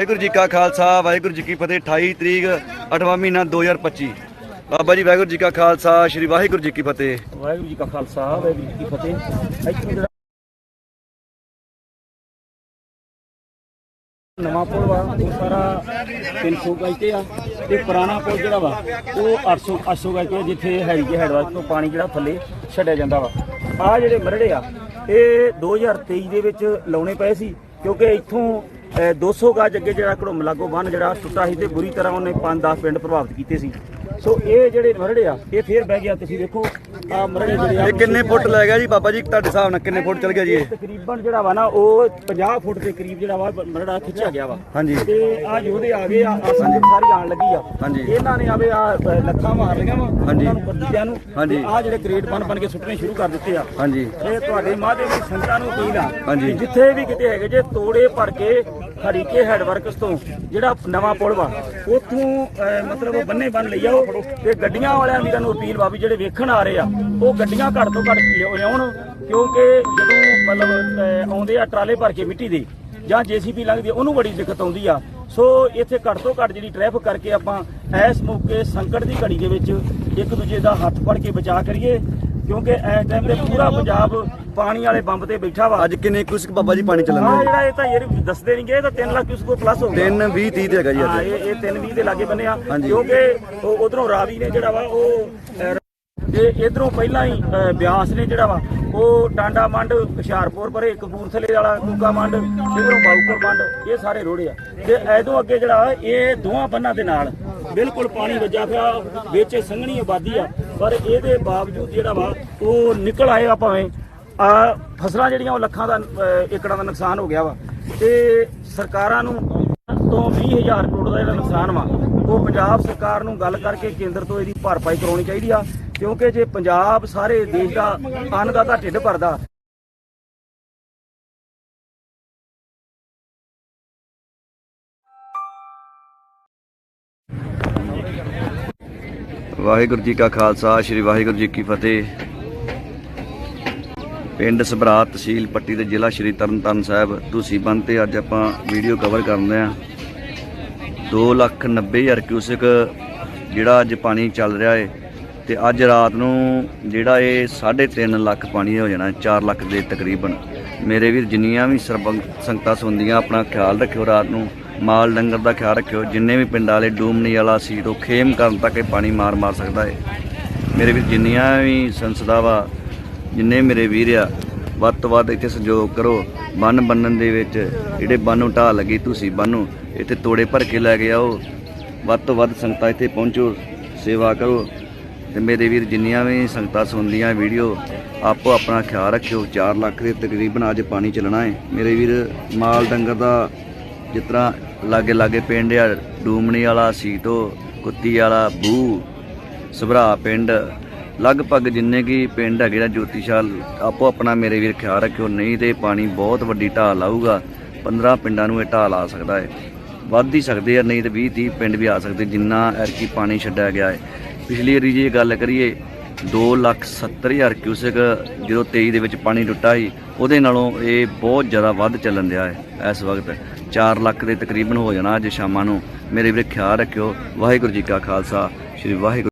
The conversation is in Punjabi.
ਵਾਹਿਗੁਰੂ ਜੀ ਕਾ ਖਾਲਸਾ ਵਾਹਿਗੁਰੂ ਜੀ ਕੀ ਫਤਿਹ 28 ਤਰੀਕ 8ਵਾਂ ਮਹੀਨਾ 2025 ਬਾਬਾ ਜੀ ਵਾਹਿਗੁਰੂ ਜੀ ਕਾ ਖਾਲਸਾ ਸ੍ਰੀ ਵਾਹਿਗੁਰੂ ਜੀ ਕੀ ਫਤਿਹ। ਵਾਹਿਗੁਰੂ ਜੀ ਕਾ ਖਾਲਸਾ ਵਾਹਿਗੁਰੂ ਜੀ ਕੀ ਫਤਿਹ। ਇੱਥੋਂ ਜਿਹੜਾ ਨਵਾਂ ਪੁਲ ਵਾ ਉਹ ਸਾਰਾ 300 ਗਜ ਤੇ ਆ। ਤੇ ਪੁਰਾਣਾ ਪੁਲ ਜਿਹੜਾ ਵਾ ਉਹ 800 800 ਗਜ ਤੇ ਆ, ਜਿੱਥੇ ਹੈਰੀਕੇ ਹੈਡਵਾਈਸ ਤੋਂ ਪਾਣੀ ਜਿਹੜਾ ਥੱਲੇ ਛੱਡਿਆ ਜਾਂਦਾ ਵਾ। ਆ ਜਿਹੜੇ ਮਰੜੇ ਆ ਇਹ 2023 ਦੇ ਵਿੱਚ ਲਾਉਣੇ ਪਏ ਸੀ ਕਿਉਂਕਿ ਇੱਥੋਂ 200 ਗਜ ਅੱਗੇ ਜਿਹੜਾ ਘੜੋਮ ਲਾਗੋ ਬੰਨ ਜਿਹੜਾ ਟੁੱਟਾ ਸੀ ਤੇ ਬੁਰੀ ਤਰ੍ਹਾਂ ਉਹਨੇ 5-10 ਪਿੰਡ ਪ੍ਰਭਾਵਿਤ ਕੀਤੇ ਸੀ। ਸੋ ਇਹ ਜਿਹੜੇ ਮਰੜੇ ਆ ਇਹ ਫੇਰ ਬਹਿ ਗਿਆ। ਤੁਸੀਂ ਵੇਖੋ ਆ ਮਰੜੇ ਜਿਹੜੇ ਆ ਇਹ ਕਿੰਨੇ ਫੁੱਟ ਲੈ ਗਿਆ ਜੀ? ਬਾਬਾ ਜੀ ਤੁਹਾਡੇ ਹਿਸਾਬ ਨਾਲ ਕਿੰਨੇ ਫੁੱਟ ਚੱਲ ਗਿਆ ਜੀ ਇਹ? ਤਕਰੀਬਨ ਜਿਹੜਾ ਵਾ ਨਾ ਉਹ 50 ਫੁੱਟ ਦੇ ਕਰੀਬ ਜਿਹੜਾ ਵਾ ਮਰੜਾ ਖਿੱਚਿਆ ਗਿਆ ਵਾ। ਹਾਂਜੀ। ਤੇ ਆ ਯੋਧੇ ਆ ਗਏ ਆ ਸੰਗਤ ਸਾਰੀ ਆਣ ਲੱਗੀ ਆ। ਹਾਂਜੀ। ਇਹਨਾਂ ਨੇ ਆਵੇ ਆ ਲੱਖਾਂ ਮਾਰ ਲਈਆਂ ਵਾ। ਹਾਂਜੀ। ਉਹਨਾਂ ਨੂੰ ਹਾਂਜੀ। ਆ ਜਿਹੜੇ ਗ੍ਰੇਡ ਬਣ ਬਣ ਕੇ ਸੁੱਟਣੇ ਸ਼ੁਰੂ ਕਰ ਦਿੱਤੇ ਆ। ਹਾਂਜੀ। ਇਹ ਤੁਹਾਡੇ ਮਾਧੇ ਦੀ ਸੰਗਤਾਂ ਨੂੰ ਅਪੀਲ ਆ ਜਿੱਥੇ ਵੀ ਕਿਤੇ ਹੈਗੇ ਜੇ ਤੋੜੇ ਭਰ ਕੇ ਹਰੀਕੇ ਹੈਡਵਰਕਸ ਤੋਂ ਜਿਹੜਾ ਨਵਾਂ ਪੁਲ ਵਾ, ਉੱਥੋਂ ਮਤਲਬ ਬੰਨੇ ਬੰਨ ਲਈ ਆਓ ਤੇ ਗੱਡੀਆਂ ਵਾਲਿਆਂ ਵੀਰਾਂ ਨੂੰ ਅਪੀਲ ਵਾ ਜਿਹੜੇ ਵੇਖਣ ਆ ਰਹੇ ਆ, ਉਹ ਗੱਡੀਆਂ ਘੱਟ ਤੋਂ ਘੱਟ ਲਿਆਉਣ ਕਿਉਂਕਿ ਜਦੋਂ ਮਤਲਬ ਆਉਂਦੇ ਆ ਟਰਾਲੇ ਭਰ ਕੇ ਮਿੱਟੀ ਦੇ, ਜਾਂ ਜੀਸੀਬੀ ਲੰਘਦੀ ਉਹਨੂੰ ਬੜੀ ਦਿੱਕਤ ਆਉਂਦੀ ਆ। ਸੋ ਇੱਥੇ ਘੱਟ ਤੋਂ ਘੱਟ ਜਿਹੜੀ ਟ੍ਰੈਫਿਕ ਕਰਕੇ ਆਪਾਂ ਇਸ ਮੌਕੇ ਸੰਕਟ ਦੀ ਘੜੀ ਦੇ ਵਿੱਚ ਇੱਕ ਦੂਜੇ ਦਾ ਹੱਥ ਫੜ ਕੇ ਬਚਾਅ ਕਰੀਏ, ਕਿਉਂਕਿ ਇਸ ਟਾਈਮ ਤੇ ਪੂਰਾ ਪੰਜਾਬ ਪਾਣੀ ਵਾਲੇ ਬੰਬ ਤੇ ਬੈਠਾ ਵਾ। ਅੱਜ ਕਿੰਨੇ ਕੁਸਕ ਬਾਬਾ ਜੀ ਪਾਣੀ ਚੱਲਣ ਦੇ ਜਿਹੜਾ ਇਹ ਤਾਂ ਯਾਰ ਦੱਸਦੇ ਨਹੀਂਗੇ ਇਹ ਤਾਂ 3 ਲੱਖ ਕਿਸ ਕੋ ਪਲੱਸ ਹੋ ਗਿਆ। 3 20 30 ਤੇ ਹੈਗਾ ਜੀ ਹਾਂ ਅੱਜ ਇਹ ਇਹ 3 20 ਦੇ ਲਾਗੇ ਬੰਨੇ ਆ। ਕਿਉਂਕਿ ਉਧਰੋਂ ਰਾਵੀ ਨੇ ਜਿਹੜਾ ਵਾ ਉਹ ਤੇ ਇਧਰੋਂ ਪਹਿਲਾਂ ਹੀ ਬਿਆਸ ਨੇ ਜਿਹੜਾ ਵਾ ਉਹ ਟਾਂਡਾ ਮੰਡ ਹੁਸ਼ਿਆਰਪੁਰ ਪਰੇ ਕਪੂਰਥਲੇ ਵਾਲਾ ਕੂਕਾ ਮੰਡ ਇਧਰੋਂ ਬਾਉਪੁਰ ਮੰਡ ਇਹ ਸਾਰੇ ਰੋੜੇ ਆ। ਤੇ ਐਦੋਂ ਅੱਗੇ ਜਿਹੜਾ ਇਹ ਦੋਹਾਂ ਬੰਨਾਂ ਦੇ ਨਾਲ ਬਿਲਕੁਲ ਪਾਣੀ ਵੱਜਾ ਪਿਆ ਵਿੱਚ ਸੰਘਣੀ ਆਬਾਦੀ ਆ। ਪਰ ਇਹਦੇ ਬਾਵਜੂਦ ਜਿਹੜਾ ਵਾ ਉਹ ਨਿਕਲ ਆਏਗਾ ਭਾਵੇਂ ਆ ਫਸਲਾਂ ਜਿਹੜੀਆਂ ਉਹ ਲੱਖਾਂ ਦਾ ਅਹ, ਏਕੜਾਂ ਦਾ ਨੁਕਸਾਨ ਹੋ ਗਿਆ ਵਾ। ਤੇ ਸਰਕਾਰਾਂ ਨੂੰ ਤੋਂ 20000 ਕਰੋੜ ਦਾ ਜਿਹੜਾ ਨੁਕਸਾਨ ਵਾ। ਉਹ ਪੰਜਾਬ ਸਰਕਾਰ ਨੂੰ ਗੱਲ ਕਰਕੇ ਕੇਂਦਰ ਤੋਂ ਇਹਦੀ ਭਰਪਾਈ ਕਰਾਉਣੀ ਚਾਹੀਦੀ ਆ ਕਿਉਂਕਿ ਜੇ ਪੰਜਾਬ ਸਾਰੇ ਦੇਸ਼ ਦਾ ਅੰਨ ਦਾ ਤਾਂ ਢਿੱਡ ਭਰਦਾ ਵਾਹਿਗੁਰੂ ਜੀ ਕਾ ਖਾਲਸਾ ਸ੍ਰੀ ਵਾਹਿਗੁਰੂ ਜੀ ਕੀ ਫਤਿਹ। ਪਿੰਡ ਸਭਰਾ ਤਹਿਸੀਲ ਪੱਟੀ ਦੇ ਜ਼ਿਲ੍ਹਾ ਸ੍ਰੀ ਤਰਨਤਾਰਨ ਸਾਹਿਬ। ਤੁਸੀਂ ਬੰਦ ਤੇ ਅੱਜ ਆਪਾਂ ਵੀਡੀਓ ਕਵਰ ਕਰਨ ਆ। 290000 ਕਿਊਸਕ ਜਿਹੜਾ ਅੱਜ ਪਾਣੀ ਚੱਲ ਰਿਹਾ ਏ ਤੇ ਅੱਜ ਰਾਤ ਨੂੰ ਜਿਹੜਾ ਇਹ 3.5 ਲੱਖ ਪਾਣੀ ਹੋ ਜਾਣਾ 4 ਲੱਖ ਦੇ ਤਕਰੀਬਨ। ਮੇਰੇ ਵੀਰ, ਜਿੰਨੀਆਂ ਵੀ ਸਰਬੰਗ ਸੰਗਤਾਂ ਸੁਣਦੀਆਂ, ਆਪਣਾ ਖਿਆਲ ਰੱਖਿਓ ਰਾਤ ਨੂੰ। ਮਾਲ ਡੰਗਰ ਦਾ ਖਿਆਲ ਰੱਖਿਓ। ਜਿੰਨੇ ਵੀ ਪਿੰਡ ਵਾਲੇ ਡੂਮਣੀ ਵਾਲਾ ਸੀ ਤੋਂ ਖੇਮ ਕਰਨ ਤੱਕ ਇਹ ਪਾਣੀ ਮਾਰ ਮਾਰ ਸਕਦਾ ਏ। ਮੇਰੇ ਵੀਰ, ਜਿੰਨੀਆਂ ਵੀ ਸੰਸਦਾ ਵਾ ਜਿੰਨੇ ਮੇਰੇ ਵੀਰ ਆ, ਵੱਧ ਤੋਂ ਵੱਧ ਇੱਥੇ ਸਹਿਯੋਗ ਕਰੋ। ਬੰਨ ਬੰਨਣ ਦੇ ਵਿੱਚ ਜਿਹੜੇ ਬੰਨ ਨੂੰ ਢਾਹ ਲੱਗੀ ਤੁਸੀਂ ਬੰਨੋ ਇੱਥੇ ਤੋੜੇ ਭਰ ਕੇ ਲੈ ਕੇ ਆਓ। ਵੱਧ ਤੋਂ ਵੱਧ ਸੰਗਤਾਂ ਇੱਥੇ ਪਹੁੰਚੋ, ਸੇਵਾ ਕਰੋ। ਤੇ ਮੇਰੇ ਵੀਰ ਜਿੰਨੀਆਂ ਵੀ ਸੰਗਤਾਂ ਸੁਣਦੀਆਂ ਵੀਡੀਓ, ਆਪੋ ਆਪਣਾ ਖਿਆਲ ਰੱਖਿਓ। 4 ਲੱਖ ਦੇ ਤਕਰੀਬਨ ਅੱਜ ਪਾਣੀ ਚੱਲਣਾ ਹੈ। ਮੇਰੇ ਵੀਰ ਮਾਲ ਡੰਗਰ ਦਾ ਜਿਸ ਤਰ੍ਹਾਂ ਲਾਗੇ ਲਾਗੇ ਪਿੰਡ ਆ, ਡੂਮਣੀ ਵਾਲਾ ਸੀਟੋ ਕੁੱਤੀ ਵਾਲਾ ਬੂ ਸਭਰਾ ਪਿੰਡ ਲਗਭਗ ਜਿੰਨੇ ਕੀ ਪਿੰਡ ਹੈਗੇ ਨਾ ਜੋਤੀਸ਼ਾਲ, ਆਪੋ ਆਪਣਾ ਮੇਰੇ ਵੀਰ ਖਿਆਲ ਰੱਖਿਓ, ਨਹੀਂ ਤੇ ਪਾਣੀ ਬਹੁਤ ਵੱਡੀ ਢਾਲ ਆਊਗਾ 15 ਪਿੰਡਾਂ ਨੂੰ ਇਹ ਢਾਲ ਆ ਸਕਦਾ ਹੈ। ਵੱਧ ਹੀ ਸਕਦੇ ਆ, ਨਹੀਂ ਤੇ 20 30 ਪਿੰਡ ਵੀ ਆ ਸਕਦੇ, ਜਿੰਨਾ ਐਰਕੀ ਪਾਣੀ ਛੱਡਿਆ ਗਿਆ ਹੈ। ਪਿਛਲੀ ਵਾਰੀ ਜੇ ਗੱਲ ਕਰੀਏ 270000 ਕਿਊਸਕ ਜਦੋਂ 23 ਦੇ ਵਿੱਚ ਪਾਣੀ ਟੁੱਟਾ ਸੀ, ਉਹਦੇ ਨਾਲੋਂ ਇਹ ਬਹੁਤ ਜ਼ਿਆਦਾ ਵੱਧ ਚੱਲਣ ਦਿਆ ਹੈ ਇਸ ਵਕਤ। 4 ਲੱਖ ਦੇ ਤਕਰੀਬਨ ਹੋ ਜਾਣਾ ਅੱਜ ਸ਼ਾਮਾਂ ਨੂੰ। ਮੇਰੇ ਵੀਰੇ ਖਿਆਲ ਰੱਖਿਓ, ਵਾਹਿਗੁਰੂ ਜੀ ਕਾ ਖਾਲਸਾ, ਸ੍ਰੀ ਵਾਹਿਗੁਰੂ